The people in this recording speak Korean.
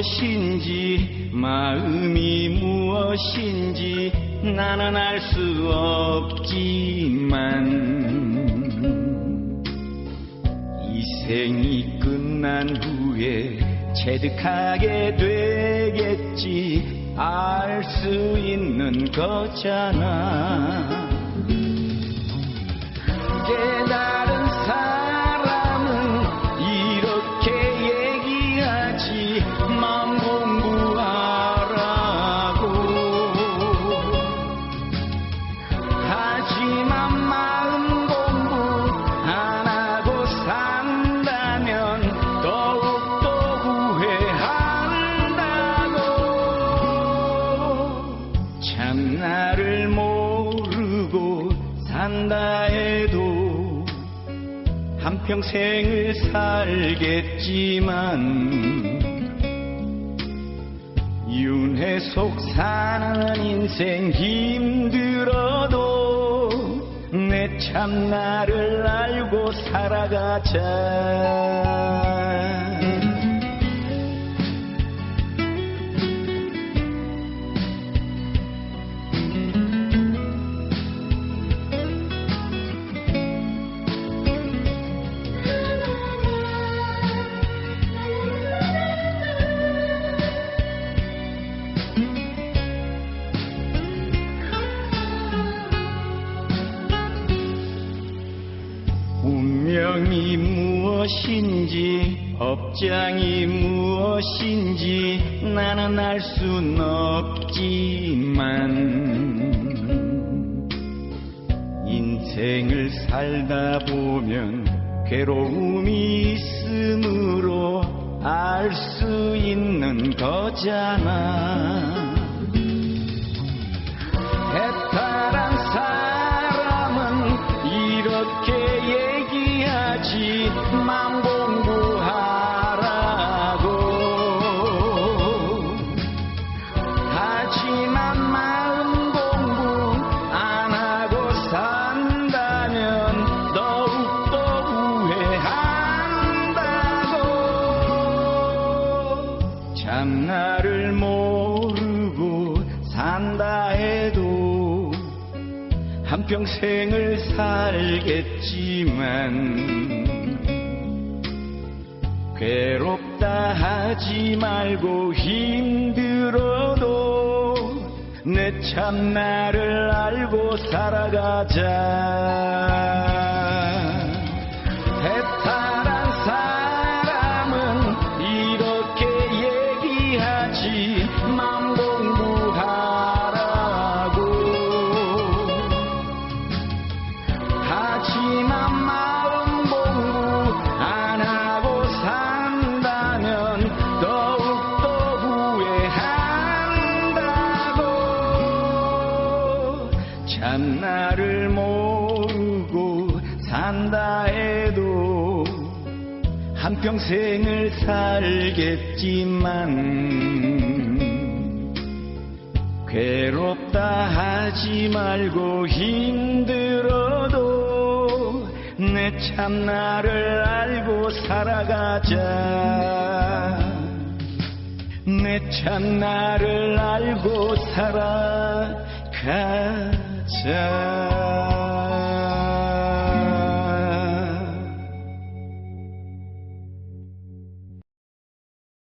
무엇인지 마음이 무엇인지 나는 알 수 없지만 이 생이 끝난 후에 체득하게 되겠지 알 수 있는 거잖아 산다 해도 한평생을 살겠지만 윤회 속 사는 인생 힘들어도 내 참나를 알고 살아가자 운명이 무엇인지 업장이 무엇인지 나는 알 순 없지만 인생을 살다 보면 괴로움이 있으므로 알 수 있는 거잖아. 해탈한 사람은 이렇게 나를 모르고 산다 해도 한평생을 살겠지만 괴롭다 하지 말고 힘들어도 내 참나를 알고 살아가자. 해탈한 사람은 이렇게 얘기하지 맘 참 나를 모르고 산다 해도 한평생을 살겠지만 괴롭다 하지 말고 힘들어도 내 참나를 알고 살아가자. 내 참나를 알고 살아가자 Yeah.